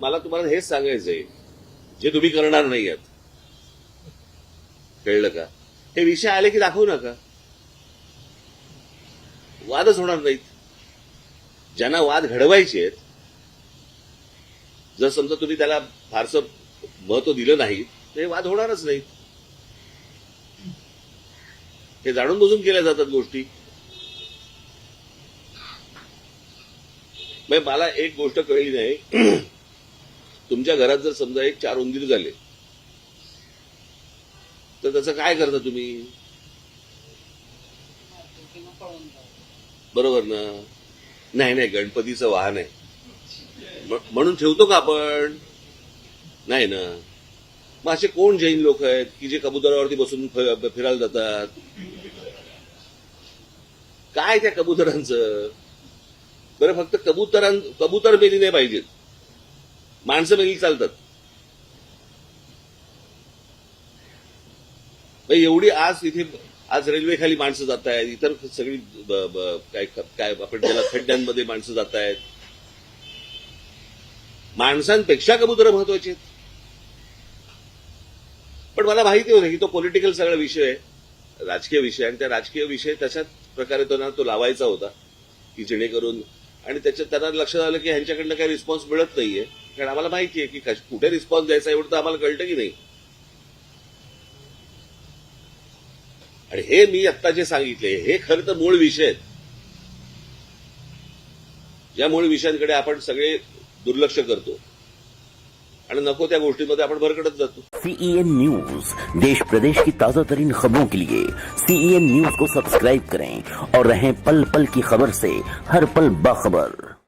मला तुम्हाला हेच सांगायचंय. जे तुम्ही करणार नाही आहात कळलं का? हे विषय आले की दाखवू नका. वादच होणार नाहीत. ज्यांना वाद घडवायचे आहेत जर समजा तुम्ही त्याला फारसं महत्त्व दिलं नाही तर हे वाद होणारच नाहीत. हे जाणून बुजून केल्या जातात गोष्टी. म्हणजे मला एक गोष्ट कळली नाही. तुमच्या घरात जर समजा एक चार उंदीर झाले तर त्याचं काय करता तुम्ही? बरोबर ना? नाही नाही गणपतीचं वाहन आहे. म्हणून ठेवतो का आपण? नाही ना? मग असे कोण जैन लोक आहेत की जे कबुतरावरती बसून फिरायला जातात? काय त्या कबुतरांचं? बरं फक्त कबुतरां कबुतर मेली नाही पाहिजेत. माणसं मेली चालतात. मग एवढी आज इथे आज रेल्वे खाली माणसं जात आहेत इतर सगळी काय काय आपण ज्याला खड्ड्यांमध्ये माणसं जात आहेत. माणसांपेक्षा कबूतर महत्वाची आहेत. पण मला माहिती होतं की तो पॉलिटिकल सगळा विषय आहे राजकीय विषय आणि त्या राजकीय विषय तशाच प्रकारे तो ना तो लावायचा होता की जेणेकरून आणि त्याच्यात त्यांना लक्षात आलं की ह्यांच्याकडनं काही रिस्पॉन्स मिळत नाहीये. कारण आम्हाला माहिती आहे की कश- कुठे रिस्पॉन्स द्यायचा एवढं तर आम्हाला कळतं की नाही. आणि हे मी आत्ता जे सांगितले हे खरं तर मूळ विषय आहेत. ज्या मूळ विषयांकडे आपण सगळे दुर्लक्ष करतो. आणि नको त्या गोष्टींमध्ये आपण भरकटत जातो. सीईएन न्यूज देश प्रदेश की ताजा तरीन खबरों के लिए सीईएन न्यूज को सब्सक्राइब करें और रहें पल पल की खबर से हर पल बाखबर।